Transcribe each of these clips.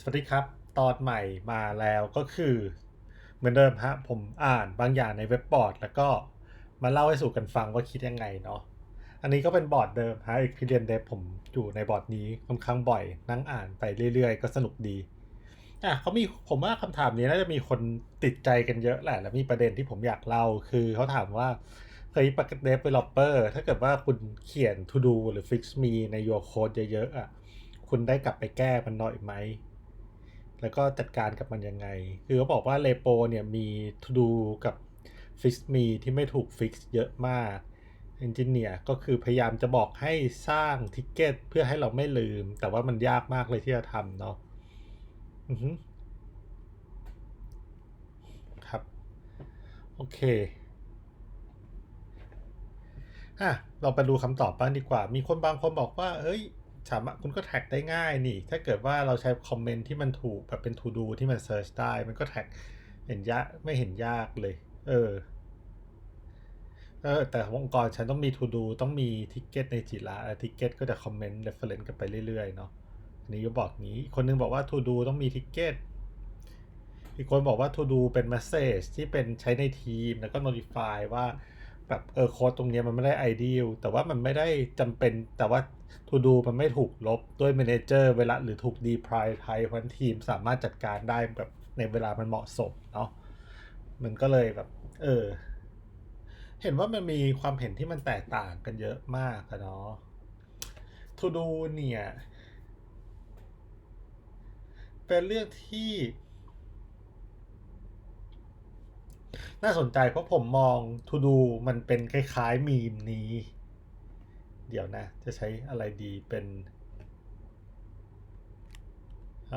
สวัสดีครับ ตอนใหม่มาแล้วก็คือ เหมือนเดิมฮะผมอ่านบางอย่างในเว็บบอร์ด แล้วก็มาเล่าให้สู่กันฟังว่าคิดยังไงเนาะอันนี้ก็เป็นบอร์ดเดิมฮะ Experience Dev ผมอยู่ในบอร์ดนี้ค่อนข้างบ่อย นั่งอ่านไปเรื่อยๆ ก็สนุกดีอะเขามีผมว่าคำถามนี้น่าจะมีคนติดใจกันเยอะแหละ แล้วมีประเด็นที่ผมอยากเล่าคือเขาถามว่าเฮ้ยปกติ developer ถ้าเกิดว่าคุณเขียน to do หรือ fix me ใน your code เยอะๆอะคุณได้กลับไปแก้มันหน่อยไหม แล้วก็จัดการกับมันยังไง คือเขาบอกว่า Repo เนี่ยมี To Do กับ Fix Me ที่ไม่ถูก Fix เยอะมาก Engineer ก็คือพยายามจะบอกให้สร้างทิกเก็ตเพื่อให้เราไม่ลืม แต่ว่ามันยากมากเลยที่จะทำเนาะครับ โอเคอะเราไปดูคำตอบบ้างดีกว่า มีคนบางคนบอกว่า เอ้ย สามารถคุณก็แท็กได้ง่ายนี่ ถ้าเกิดว่าเราใช้คอมเมนต์ที่มันถูกแบบเป็น to do ที่มันเซิร์ชได้ มันก็แท็กเห็นยากไม่เห็นยากเลย เออ เออ แต่ของค์กรฉันต้องมี to do ต้องมีทิกเก็ตในจิระทิกเก็ตก็จะคอมเมนต์ reference กันไปเรื่อยๆเนาะอันนี้ก็บอกงี้คนนึงบอกว่า to do ต้องมีทิกเก็ตอีกคนบอกว่า to do เป็น message ที่เป็นใช้ในทีมแล้วก็ notify ว่า แบบเออโค้ดตรงนี้มันไม่ได้ ideal แต่ว่ามันไม่ได้จำเป็นแต่ว่า to do มันไม่ถูกลบด้วย manager เวลาหรือถูก deprioritize เพราะฉะนั้นทีมสามารถจัดการได้แบบในเวลามันเหมาะสมเนาะมันก็เลยแบบ เออ เห็นว่ามันมีความเห็นที่มันแตกต่างกันเยอะมากอะเนาะ to do เนี่ย เป็นเรื่องที่ น่าสนใจเพราะผมมอง to do มันเป็นคล้ายๆมีมนี้ เดี๋ยวนะ จะใช้อะไรดีเป็นเอ่อ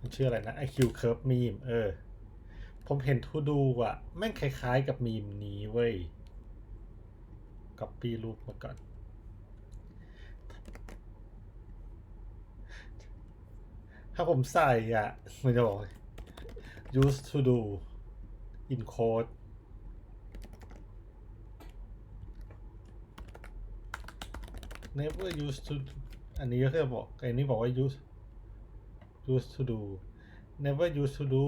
มันชื่ออะไรนะ IQ Curve meme เออ ผมเห็น to do อะแม่งคล้ายๆกับมีมนี้เว้ย copy รูปมาก่อน ถ้าผมใส่อะมันจะบอก used to do in code never used to อันนี้ก็คือบอกไอ้นี่บอกว่า use used to do never used to do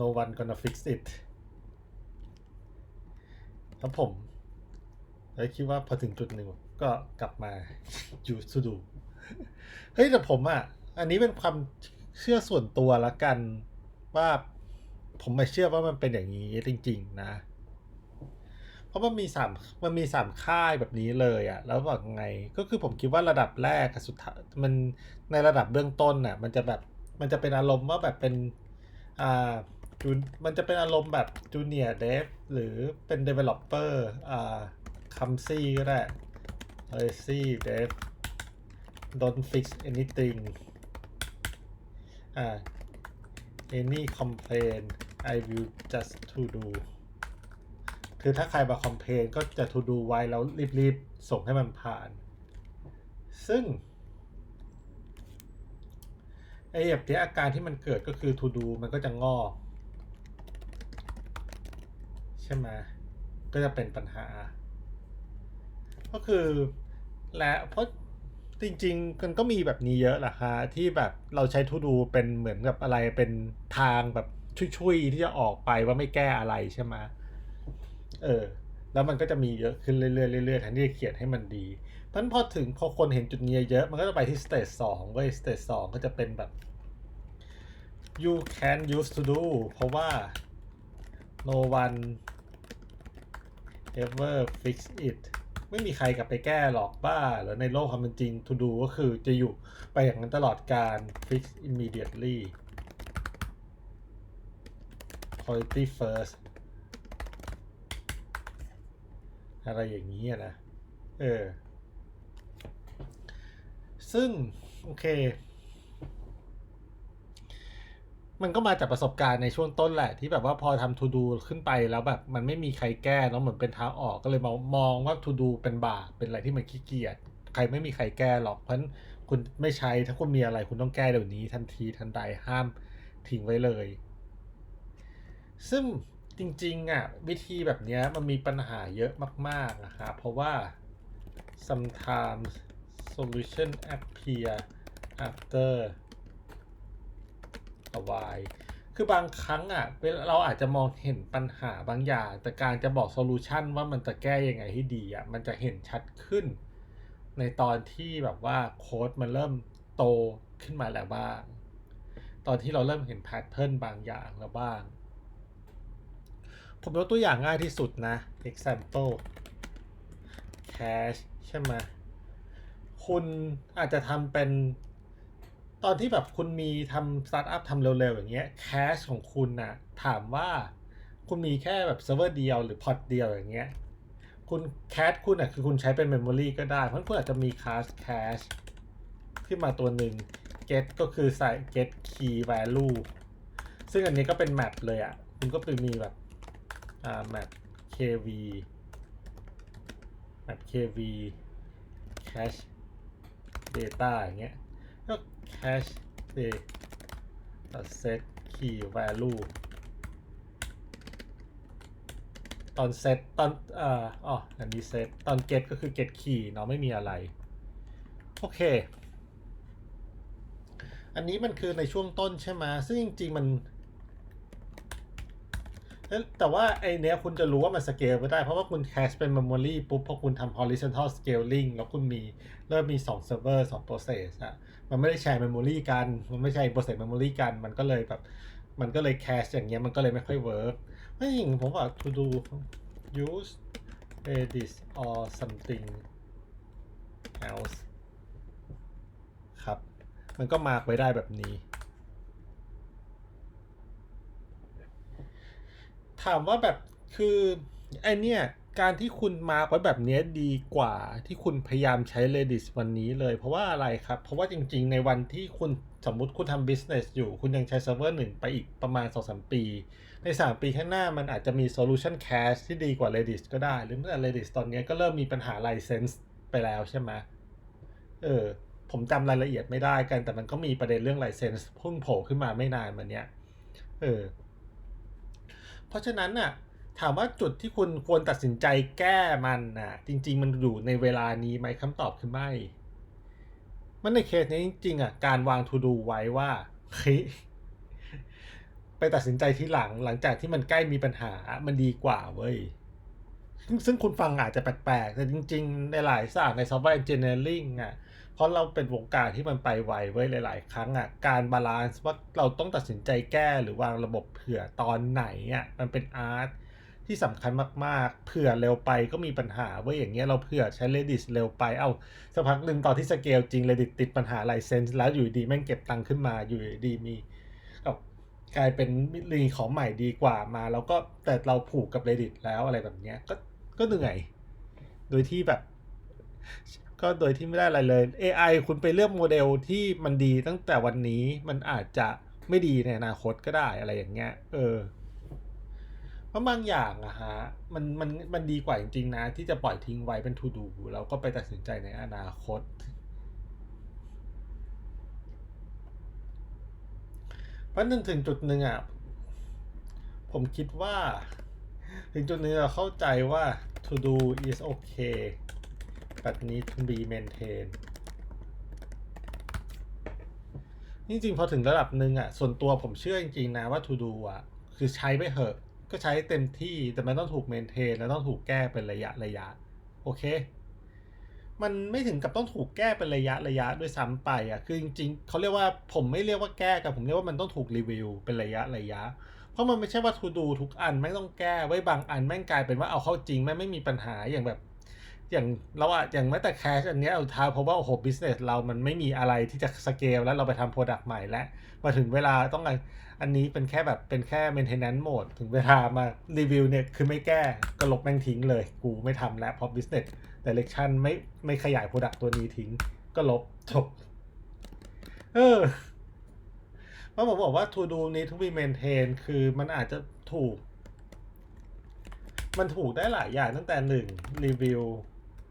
no one gonna fix it แล้วผม แล้วคิดว่าพอถึงจุดหนึ่งก็กลับมา use to do เฮ้ยแต่ผมอะ อันนี้เป็นความเชื่อส่วนตัวละกันว่าผมไม่เชื่อว่ามันเป็นอย่างนี้จริง ๆ นะ เพราะมันมีสามมันมีสามค่ายแบบนี้เลยอะแล้วบอกไงก็คือผมคิดว่าระดับแรกกับสุดท้ายมันในระดับเบื้องต้นน่ะ มันจะแบบมันจะเป็นอารมณ์ว่าแบบเป็นอ่าจูนมันจะเป็นอารมณ์แบบจูเนียร์เดฟหรือเป็น developer อ่า คัมซี่ก็ได้ lazy dev don't fix anything อ่า any complaint I will just to do คือถ้าใครมาคอมเพลนก็จะ to do ไว้แล้วรีบๆ ส่งให้มันผ่าน ซึ่งไอ้แบบที่อาการที่มันเกิดก็คือ to do มันก็จะงอกใช่ไหมก็จะเป็นปัญหา ก็คือ และเพราะจริงๆมันก็มีแบบนี้เยอะแหละฮะที่แบบเราใช้ทูดูเป็นเหมือนกับอะไรเป็นทางแบบชุยๆที่จะออกไปว่าไม่แก้อะไรใช่ไหมเออ แล้วมันก็จะมีเยอะขึ้นเรื่อยๆเรื่อยๆแทนที่จะเขียนให้มันดีเพราะฉะนั้นพอถึงพอคนเห็นจุดนี้เยอะมันก็จะไปที่สเตจสองเว้ยสเตจสองก็จะเป็นแบบ you can use to do เพราะว่า no one ever fix it ไม่มีใครกลับไปแก้หรอกบ้าหรือในโลกความเป็นจริง to do ก็คือจะอยู่ไปอย่างนั้นตลอดการ fix immediately quality first อะไรอย่างนี้อะนะ เออ ซึ่ง โอเค มันก็มาจากประสบการณ์ในช่วงต้นแหละ ที่แบบว่าพอทำ to do ขึ้นไปแล้วแบบ มันไม่มีใครแก้แล้วเหมือนเป็นทางออกก็เลยมองมองว่า to do เป็นบาปเป็นอะไรที่มันขี้เกียจใครไม่มีใครแก้หรอกเพราะคุณไม่ใช้ถ้าคุณมีอะไรคุณต้องแก้เดี๋ยวนี้ ทันทีทันใดห้ามทิ้งไว้เลย ซึ่งจริงๆอะวิธีแบบนี้มันมีปัญหาเยอะมากๆนะครับเพราะว่า sometimes solution appear after a while คือบางครั้งอะเวลาเราอาจจะมองเห็นปัญหาบางอย่าง แต่การจะบอกโซลูชันว่ามันจะแก้ยังไงให้ดีอะมันจะเห็นชัดขึ้น ในตอนที่แบบว่าโค้ดมันเริ่มโตขึ้นมาแล้วบ้าง ตอนที่เราเริ่มเห็นแพทเทิร์นบางอย่างแล้วบ้าง ผมยกตัวอย่างง่ายที่สุดนะ example cash ใช่ไหมคุณอาจจะทำเป็น ตอนที่แบบคุณมีทำสตาร์ทอัพทำเร็วๆ อย่างเงี้ย cash ของคุณนะ่ะถามว่าคุณมีแค่แบบเซิร์ฟเวอร์เดียวหรือพอร์ตเดียวอย่างเงี้ยคุณ cache คุณอะคือคุณใช้เป็น memory ก็ได้ เพราะคุณอาจจะมี class cache ขึ้นมาตัวหนึ่ง get ก็คือใส่ get key value ซึ่งอันนี้ก็เป็น map เลยอะ คุณก็ไปมีแบบอ่า map kv map kv cache data อย่างเงี้ยก็ cache data set key value ตอนเซตตอนเอ่ออ๋ออันนี้เซตตอน get ก็คือ get key เนาะไม่มีอะไร โอเค อันนี้มันคือในช่วงต้นใช่ไหมซึ่งจริงๆมัน แต่ว่าไอเนี้ยคุณจะรู้ว่ามันสเกลไม่ได้ เพราะว่าคุณแคชเป็น memory ปุ๊บพอคุณทำ horizontal scaling แล้วคุณมีเริ่มมี2 server 2 process อะมันไม่ได้แชร์ memory กัน มันไม่ใช่ process memory กัน มันก็เลยแบบ มันก็เลยแคชอย่างเงี้ย มันก็เลยไม่ค่อย work ไม่จริงผมว่า to do use redis or something else ครับ มันก็มาร์กไว้ได้แบบนี้ ถามว่าแบบคือไอเนี้ยการที่คุณมาไว้แบบนี้ดีกว่าที่คุณพยายามใช้ Redis วันนี้เลย เพราะว่าอะไรครับ เพราะว่าจริง ๆ ในวันที่คุณสมมุติคุณทำ business อยู่ คุณยังใช้เซิร์ฟเวอร์หนึ่งไปอีกประมาณ 2-3 ปี ใน 3 ปีข้างหน้ามันอาจจะมี solution cache ที่ดีกว่า Redis ก็ได้ หรือเมื่อ Redis ตอนนี้ก็เริ่มมีปัญหา license ไปแล้วใช่ไหมเออ ผมจำรายละเอียดไม่ได้กัน แต่มันก็มีประเด็นเรื่อง license พุ่งโผล่ขึ้นมาไม่นานมาเนี้ยเออ เพราะฉะนั้นน่ะถามว่าจุดที่คุณควรตัดสินใจแก้มันน่ะจริง ๆ มันอยู่ในเวลานี้ไหมคำตอบคือไม่ มันในเคสนี้จริงๆอะการวาง to do ไว้ว่าเฮ้ยไปตัดสินใจทีหลังหลังจากที่มันใกล้มีปัญหามันดีกว่าเว้ยซึ่งซึ่งคุณฟังอาจจะแปลกๆ แต่จริง ๆ ในหลายศาสตร์ใน software engineering อะ ราะเราเป็นวงการที่มันไปไวเว้ยหลาย ๆ ครั้งอะการบาลานซ์ว่าเราต้องตัดสินใจแก้หรือวางระบบเผื่อตอนไหนอะมันเป็นอาร์ตที่สำคัญมาก ๆ เผื่อเร็วไปก็มีปัญหาเว้ยอย่างเงี้ยเราเผื่อใช้ Redis เร็วไป เอ้าสักพักหนึ่งตอนที่สเกลจริง Redis ติดปัญหาไลเซนส์แล้วอยู่ดีแม่งเก็บตังค์ขึ้นมาอยู่ดีมีกลายเป็นรีของใหม่ดีกว่ามา แล้วก็แต่เราผูกกับ Redis แล้วอะไรแบบเนี้ยก็ก็เหนื่อย โดยที่แบบ ก็โดยที่ไม่ได้อะไรเลย AI คุณไปเลือกโมเดลที่มันดีตั้งแต่วันนี้มันอาจจะไม่ดีในอนาคตก็ได้อะไรอย่างเงี้ย เออพราะบางอย่างอะฮะมันมันมันดีกว่าจริงๆนะ ที่จะปล่อยทิ้งไว้เป็น to do แล้วก็ไปตัดสินใจในอนาคต เพราะนึงถึงจุดหนึ่งอะผมคิดว่า ถึงจุดหนึงเราเข้าใจว่า to do is okay but need to be maintained จริงๆพอถึงระดับหนึ่งอะส่วนตัวผมเชื่อจริงๆนะว่า to do อะคือใช้ไปเหอะ ก็ใช้เต็มที่แต่มันต้องถูก maintain แล้วต้องถูกแก้เป็นระยะระยะ โอเค มันไม่ถึงกับต้องถูกแก้เป็นระยะระยะด้วยซ้ำไปอะคือจริงๆเขาเรียกว่าผมไม่เรียกว่าแก้กันผมเรียกว่ามันต้องถูกรีวิวเป็นระยะระยะ เพราะมันไม่ใช่ว่า to do ทุกอันไม่ต้องแก้ไว้บางอันแม่งกลายเป็นว่าเอาเข้าจริงแม่งไม่มีปัญหาอย่างแบบ อย่างเราอะอย่างแม้แต่แคชอันเนี้ยเอาท้าเพราะว่าโอ้โหบิสเนสเรามันไม่มีอะไรที่จะสเกลแล้วเราไปทำโปรดักต์ใหม่แล้วมาถึงเวลาต้องอันนี้เป็นแค่แบบเป็นแค่ maintenance mode ถึงเวลามารีวิวเนี่ยคือไม่แก้ก็ลบแม่งทิ้งเลย กูไม่ทำแล้วเพราะ business direction ไม่ไม่ขยายโปรดักต์ตัวนี้ทิ้ง ก็ลบจบเออเพราะผมบอกว่า to do need to be maintain คือมันอาจจะถูก มันถูกได้หลายอย่างตั้งแต่หนึ่งรีวิว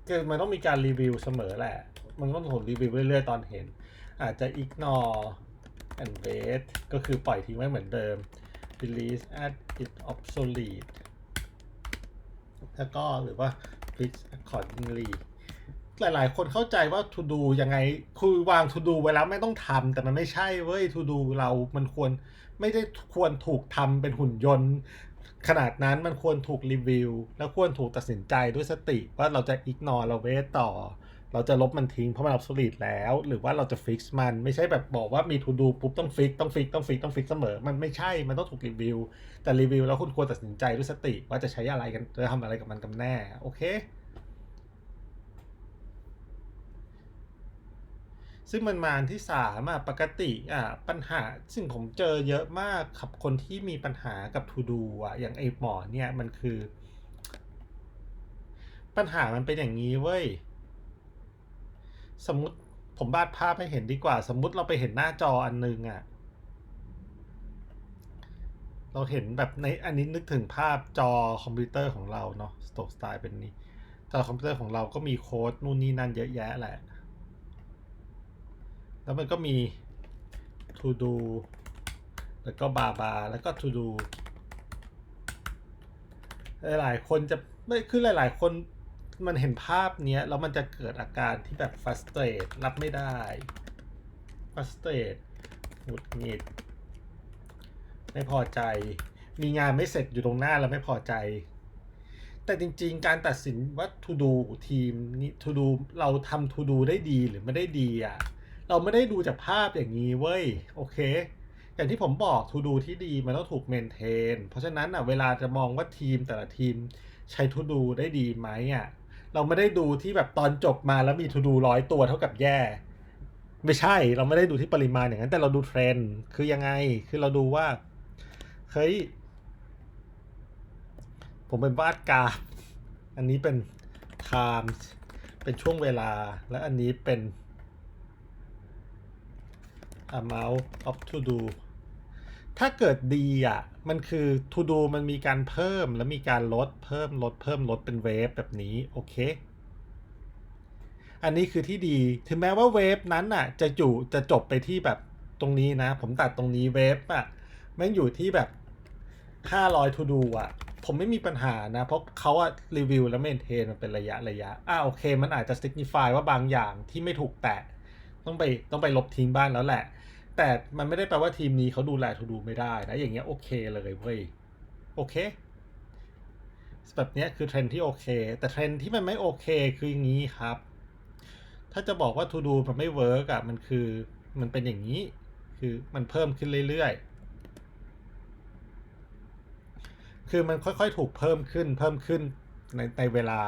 คือมันต้องมีการรีวิวเสมอแหละ มันต้องถูกรีวิวเรื่อยๆตอนเห็น อาจจะ ignore and wait ก็คือปล่อยทิ้งไว้เหมือนเดิม release as it obsolete แล้วก็หรือว่า fix accordingly หลายๆ คนเข้าใจว่า to do ยังไง คือวาง to do ไว้แล้วไม่ต้องทำแต่มันไม่ใช่เว้ย to do เรามันควรไม่ได้ควรถูกทำเป็นหุ่นยนต์ ขนาดนั้นมันควรถูกรีวิว แล้วควรถูกตัดสินใจด้วยสติ ว่าเราจะอิกนอนเราเวทต่อ เราจะลบมันทิ้งเพราะมันอับสูริดแล้ว หรือว่าเราจะฟิกซ์มันไม่ใช่แบบบอกว่ามีทูดูปุ๊บต้องฟิกต้องฟิกต้องฟิกต้องฟิกเสมอ มันไม่ใช่มันต้องถูกรีวิว แต่รีวิวแล้วคุณควรตัดสินใจด้วยสติ ว่าจะใช้อะไรกันจะทำอะไรกับมันกันแน่โอเค ซึ่งมันมาอันที่สามอะปกติอะปัญหาซึ่งผมเจอเยอะมากครับคนที่มีปัญหากับ to do อะอย่างไอหมอเนี่ยมันคือ ปัญหามันเป็นอย่างนี้เว้ย สมมติผมบาดภาพให้เห็นดีกว่า สมมุติเราไปเห็นหน้าจออันนึงอะเราเห็นแบบในอันนี้นึกถึงภาพจอคอมพิวเตอร์ของเราเนาะสโตกสไตล์เป็นนี้ จอคอมพิวเตอร์ของเราก็มีโค้ดนู่นนี่นั่นเยอะแยะแหละ แล้วมันก็มี to do แล้วก็บาบาแล้วก็ to do หลายๆคนจะไม่คือหลาย ๆ คนมันเห็นภาพเนี้ยแล้วมันจะเกิดอาการที่แบบ frustrate รับไม่ได้ frustrate หงุดหงิด ไม่พอใจ มีงานไม่เสร็จอยู่ตรงหน้าแล้วไม่พอใจ แต่จริงๆ การตัดสินว่า to do ทีมนี้ to do เราทำ to do ได้ดีหรือไม่ได้ดีอะ เราไม่ได้ดูจากภาพอย่างนี้เว้ย โอเค อย่างที่ผมบอก to do ที่ดีมันต้องถูกเมนเทน เพราะฉะนั้นอะเวลาจะมองว่าทีมแต่ละทีมใช้ to do ได้ดีไหมอะเราไม่ได้ดูที่แบบตอนจบมาแล้วมี to do ร้อยตัวเท่ากับแย่ ไม่ใช่เราไม่ได้ดูที่ปริมาณอย่างนั้น แต่เราดูเทรนด์คือยังไงคือเราดูว่าเฮ้ยผมเป็นวาดกราฟอันนี้เป็น time เป็นช่วงเวลาและอันนี้เป็น amount of to do ถ้าเกิดดีอะ มันคือ to do มันมีการเพิ่มแล้วมีการลดเพิ่มลดเพิ่มลดเป็นเวฟแบบนี้ โอเค อันนี้คือที่ดี ถึงแม้ว่าเวฟนั้นอะ จะอยู่จะจบไปที่แบบตรงนี้นะ ผมตัดตรงนี้เวฟอะม่งอยู่ที่แบบ500 to do อะ ผมไม่มีปัญหานะ เพราะเขาอะรีวิวแล้วเมนเทนมันเป็นระยะระยะ อ่าโอเค มันอาจจะ signify ว่าบางอย่างที่ไม่ถูกแตะ ต้องไปต้องไปลบทิ้งบ้างแล้วแหละ แต่มันไม่ได้แปลว่าทีมนี้เขาดูแลทูดูไม่ได้นะ อย่างเงี้ยโอเคเลยเว้ยโอเคแบบเนี้ยคือเทรนที่โอเค แต่เทรนที่มันไม่โอเคคืออย่างนี้ครับ ถ้าจะบอกว่าทูดูมันไม่เวิร์กอะมันคือมันเป็นอย่างนี้ คือมันเพิ่มขึ้นเรื่อยๆ คือมันค่อยๆ ถูกเพิ่มขึ้นเพิ่มขึ้นในในเวลา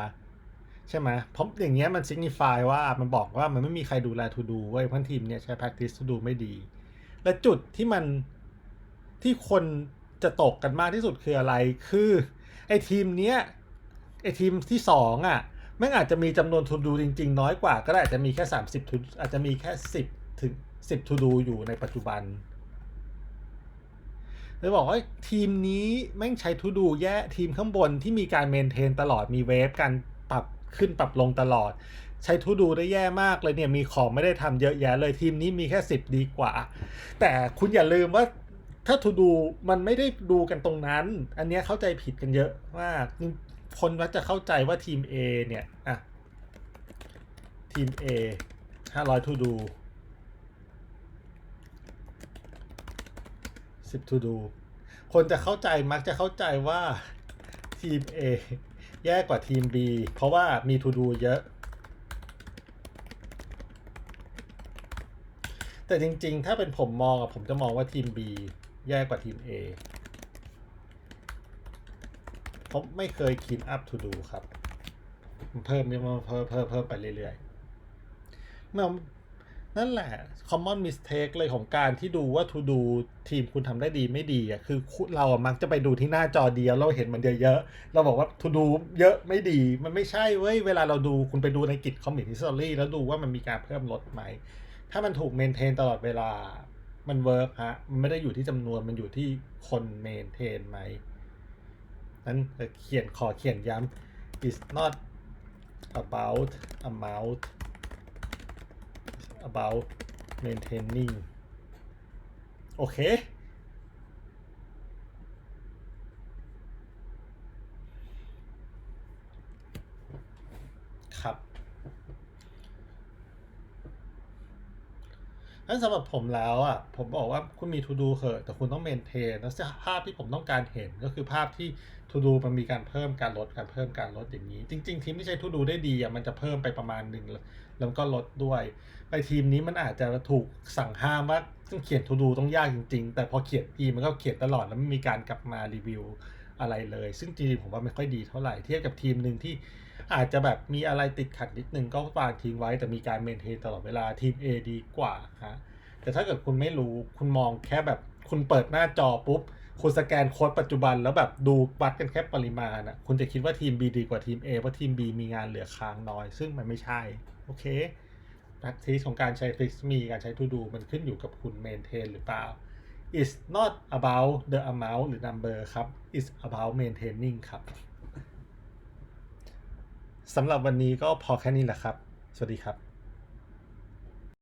ใช่ไหมเพราะอย่างเงี้ยมัน signify ว่ามันบอกว่ามันไม่มีใครดูแล to do เว้ยเพราะทีมเนี่ยใช้ practice to do ไม่ดี และจุดที่มันที่คนจะตกกันมากที่สุดคืออะไรคือไอ้ทีมเนี้ยไอ้ทีมที่สองอะแม่งอาจจะมีจำนวน to do จริง ๆ น้อยกว่า ก็ได้อาจจะมีแค่ 30 to อาจจะมีแค่ 10 ถึง 10 to do อยู่ในปัจจุบันเลยบอกว่าทีมนี้แม่งใช้ทูดูแย่ทีมข้างบนที่มีการเมนเทนตลอดมีเวฟการปรับ ขึ้นปรับลงตลอด ใช้ทูดูได้แย่มากเลยเนี่ยมีของไม่ได้ทำเยอะแยะเลยทีมนี้มีแค่สิบดีกว่า แต่คุณอย่าลืมว่าถ้าทูดูมันไม่ได้ดูกันตรงนั้น อันนี้เข้าใจผิดกันเยอะมากคนว่าจะเข้าใจว่าทีม A เนี่ยอะทีม A 500 to do 10 to do คนจะเข้าใจมักจะเข้าใจว่าทีม A แย่กว่าทีม B เพราะว่ามี to do เยอะ แต่จริงๆ ถ้าเป็นผมมองอะผมจะมองว่าทีม B แย่กว่าทีม A ผมไม่เคยคิด up to do ครับเพิ่มเพิ่มเพิ่มเพิ่มเพิ่มไปเรื่อยๆเมื่อ นั่นแหละ common mistake เลยของการที่ดูว่า to do ทีมคุณทำได้ดีไม่ดีอะคือเราอะมักจะไปดูที่หน้าจอเดียวเราเห็นมันเยอะๆ เราบอกว่า to do เยอะไม่ดีมันไม่ใช่เว้ย เวลาเราดูคุณไปดูในกิจ commit history แล้วดูว่ามันมีการเพิ่มลดไหม ถ้ามันถูก maintain ตลอดเวลามันเวิร์กฮะ มันไม่ได้อยู่ที่จำนวนมันอยู่ที่คน maintain ไหมนั้นเขียนขอเขียนย้ำ is not about amount about maintaining. โนั้นสำหรับผมแล้วอะผมบอกว่าคุณมี to do เหอะแต่คุณต้องเมนเทนแล้วภาพที่ผมต้องการเห็นก็คือภาพที่ to do มันมีการเพิ่มการลดการเพิ่มการลดอย่างนี้ จริง ๆ ทีมที่ใช้ to do ได้ดีอะมันจะเพิ่มไปประมาณหนึ่งแล้วแล้วก็ลดด้วย ไปทีมนี้มันอาจจะถูกสั่งห้ามว่าต้องเขียน to do ต้องยากจริง ๆ แต่พอเขียนทีมันก็เขียนตลอดแล้วไม่มีการกลับมารีวิวอะไรเลย ซึ่งจริงๆผมว่าไม่ค่อยดีเท่าไหร่เทียบกับทีมหนึ่งที่ อาจจะแบบมีอะไรติดขัดนิดนึงก็วางทิ้งไว้แต่มีการเมนเทนตลอดเวลาทีม A ดีกว่าฮะแต่ถ้าเกิดคุณไม่รู้คุณมองแค่แบบคุณเปิดหน้าจอปุ๊บ คุณสแกนโค้ดปัจจุบันแล้วแบบดูวัดกันแค่ปริมาณอะคุณจะคิดว่าทีม B ดีกว่าทีม A เพราะทีม B มีงานเหลือค้างน้อย ซึ่งมันไม่ใช่ โอเค practice ของการใช้ fix มีการใช้ to do มันขึ้นอยู่กับคุณ maintain หรือเปล่า it's not about the amount หรือ number ครับ it's about maintaining ครับ สำหรับวันนี้ก็พอแค่นี้แหละครับ สวัสดีครับ